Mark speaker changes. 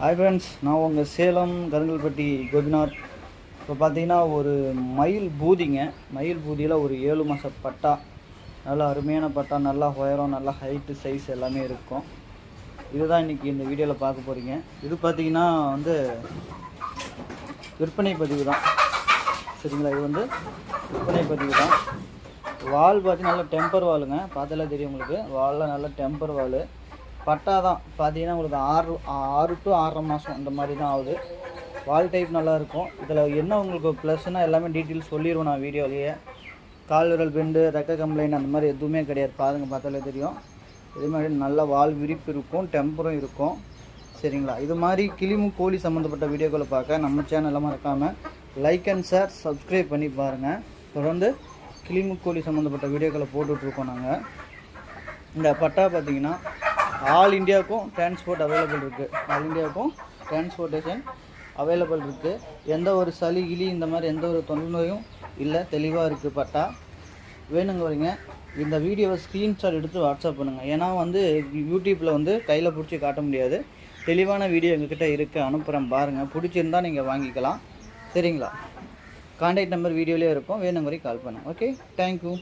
Speaker 1: Hi friends நான் உங்கள் சேலம் கருங்கல்பட்டி கோபிநாத். இப்போ பார்த்தீங்கன்னா ஒரு மயில் பூதிங்க. மயில் பூதியில் ஒரு ஏழு மாத பட்டா. நல்லா அருமையான பட்டா நல்லா உயரம் நல்லா ஹைட்டு சைஸ் எல்லாமே இருக்கும். இதுதான் இன்றைக்கி இந்த வீடியோவில் பார்க்க போகிறீங்க இது பார்த்தீங்கன்னா வந்து விற்பனை பதிவு தான். சரிங்களா? இது வந்து விற்பனை பதிவு தான். வால் பார்த்தீங்கன்னா நல்லா டெம்பர் வாலுங்க பார்த்தாலே தெரியும் உங்களுக்கு. வாலில் நல்ல டெம்பர் வால் பட்டா தான் பார்த்தீங்கன்னா உங்களுக்கு ஆறு ஆறு டு ஆறரை மாதம் அந்த மாதிரி தான் ஆகுது. வால் டைப் நல்லாயிருக்கும். இதில் என்ன உங்களுக்கு ப்ளஸ்னால் எல்லாமே டீட்டெயில்ஸ் சொல்லிடுவோம் நான் வீடியோலேயே. கால் விரல் பெண்டு ரெக்க கம்ப்ளைண்ட் அந்த மாதிரி எதுவுமே கிடையாது. பாருங்க பார்த்தாலே தெரியும். இதே மாதிரி நல்ல வால் விரிப்பு இருக்கும் டெம்பரும் இருக்கும். சரிங்களா? இது மாதிரி கிளிமு கோழி சம்மந்தப்பட்ட வீடியோக்களை பார்க்க நம்ம சேனலில் மறக்காமல் லைக் அண்ட் ஷேர் சப்ஸ்கிரைப் பண்ணி பாருங்கள் தொடர்ந்து கிளிமு கோழி சம்மந்தப்பட்ட வீடியோக்களை போட்டுட்ருக்கோம் நாங்கள் இந்த பட்டா பார்த்தீங்கன்னா ஆல் இந்தியாவுக்கும் டிரான்ஸ்போர்ட் அவைலபிள் இருக்குது ஆல் இந்தியாவுக்கும் டிரான்ஸ்போர்ட்டேஷன் அவைலபிள் இருக்குது எந்த ஒரு சளி கிளி இந்த மாதிரி எந்த ஒரு தொந்தரவும் இல்லை தெளிவாக இருக்குது பட்டா வேணுங்க வரீங்க. இந்த வீடியோவை ஸ்க்ரீன்ஷாட் எடுத்து வாட்ஸ்அப் பண்ணுங்கள் ஏன்னா வந்து யூடியூப்பில் வந்து கையில் பிடிச்சி காட்ட முடியாது. தெளிவான வீடியோ எங்ககிட்ட இருக்குது அனுப்புகிறேன் பாருங்கள் பிடிச்சிருந்தா நீங்கள் வாங்கிக்கலாம். சரிங்களா? கான்டாக்ட் நம்பர் வீடியோலேயே இருக்கும். வேணுங்க வரைக்கும் கால் பண்ணுங்கள் ஓகே தேங்க்யூ